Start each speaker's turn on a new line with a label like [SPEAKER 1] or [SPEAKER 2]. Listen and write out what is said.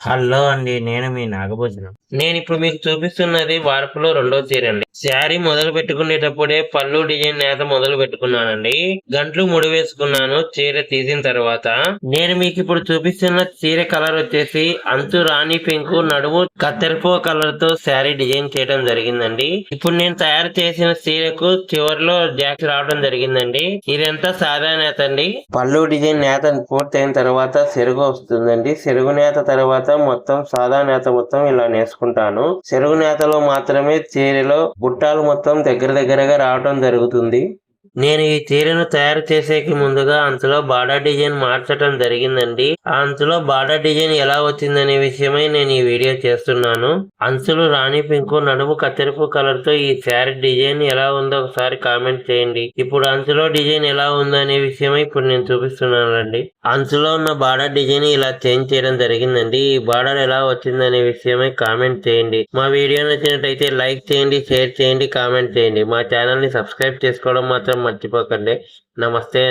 [SPEAKER 1] Hello అండి నేను మీ నాగభోజనం. నేను ఇప్పుడు మీకు చూపిస్తున్నది వార్పులో రెండో చీర అండి. శారీ మొదలు పెట్టుకునేటప్పుడే పళ్ళు డిజైన్ నేత మొదలు పెట్టుకున్నానండి. గంట్లు ముడి వేసుకున్నాను చీర తీసిన తర్వాత. నేను మీకు ఇప్పుడు చూపిస్తున్న చీర కలర్ వచ్చేసి అంచు రాణి పింక్ నడుము కత్తెరపో కలర్తో శారీ డిజైన్ చేయడం జరిగిందండి. ఇప్పుడు నేను తయారు చేసిన చీరకు చివరిలో జాక్స్ రావడం జరిగిందండి. ఇదంతా సాదా నేత అండి. పళ్ళు డిజైన్ నేత పూర్తయిన తర్వాత సెరుగు వస్తుందండి. సెరుగు నేత తర్వాత మొత్తం సాదా నేత మొత్తం ఇలా నేసుకుంటాను. సెరుగు నేతలో మాత్రమే చీరలో గుట్టాలు మొత్తం దగ్గర దగ్గరగా రావడం జరుగుతుంది. నేను ఈ చీరను తయారు చేసేకి ముందుగా అంతలో బాడా డిజైన్ మార్చడం జరిగిందండి. ఆ అంచులో బాడా డిజైన్ ఎలా వచ్చిందనే విషయమై నేను ఈ వీడియో చేస్తున్నాను. అంచులు రాణి పింకు నడుము కత్తెరుపు కలర్తో ఈ శారీ డిజైన్ ఎలా ఉందో ఒకసారి కామెంట్ చేయండి. ఇప్పుడు అంచులో డిజైన్ ఎలా ఉందో అనే విషయమై ఇప్పుడు నేను చూపిస్తున్నానండి. అంచులో ఉన్న బాడా డిజైన్ ఇలా చేంజ్ చేయడం జరిగిందండి. ఈ బార్డర్ ఎలా వచ్చిందనే విషయమై కామెంట్ చేయండి. మా వీడియో నచ్చినట్టయితే లైక్ చేయండి షేర్ చేయండి కామెంట్ చేయండి. మా ఛానల్ని సబ్స్క్రైబ్ చేసుకోవడం మాత్రం మర్చిపోకండి. నమస్తే